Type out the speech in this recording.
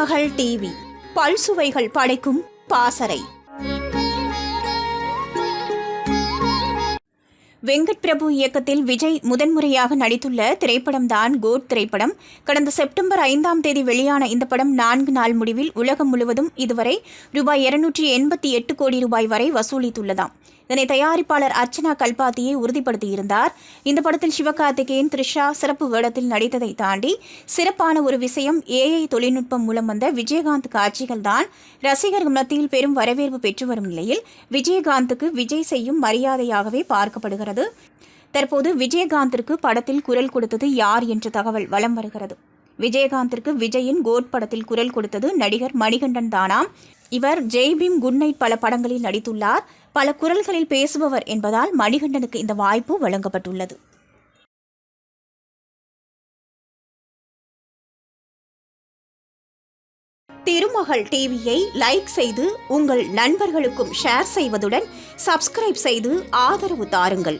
மகள் டிவி. பல்சுவைகள் படைக்கும் பாசறை. வெங்கட் பிரபு இயக்கத்தில் விஜய் முதன்முறையாக நடித்துள்ள திரைப்படம்தான் கோட் திரைப்படம். கடந்த செப்டம்பர் ஐந்தாம் தேதி வெளியான இந்த படம் நான்கு நாள் முடிவில் உலகம் முழுவதும் இதுவரை ரூபாய் இருநூற்றி எண்பத்தி எட்டு கோடி ரூபாய் வரை வசூலித்துள்ளதாம். இதனை தயாரிப்பாளர் அர்ச்சனா கல்பாத்தியை உறுதிப்படுத்தியிருந்தார். இந்த படத்தில் சிவகார்த்திகேயன் த்ரிஷா சிறப்பு வேடத்தில் நடித்ததை தாண்டி சிறப்பான ஒரு விஷயம் ஏஐ தொழில்நுட்பம் மூலம் வந்த விஜயகாந்த் காட்சிகள் தான். ரசிகர் மத்தியில் பெரும் வரவேற்பு பெற்று வரும் நிலையில் விஜயகாந்துக்கு விஜய் செய்யும் மரியாதையாகவே பார்க்கப்படுகிறது. தற்போது விஜயகாந்திற்கு படத்தில் குரல் கொடுத்தது யார் என்ற தகவல் வலம் வருகிறது. விஜயகாந்திற்கு விஜயின் கோட் படத்தில் குரல் கொடுத்தது நடிகர் மணிகண்டன் தானாம். இவர் ஜெய்பீம் குட் நைட் பல படங்களில் நடித்துள்ளார். பல குரல்களில் பேசுபவர் என்பதால் மணிகண்டனுக்கு இந்த வாய்ப்பு வழங்கப்பட்டுள்ளது. திருமகள் டிவியை லைக் செய்து உங்கள் நண்பர்களுக்கும் ஷேர் செய்வதுடன் சப்ஸ்கிரைப் செய்து ஆதரவு தாருங்கள்.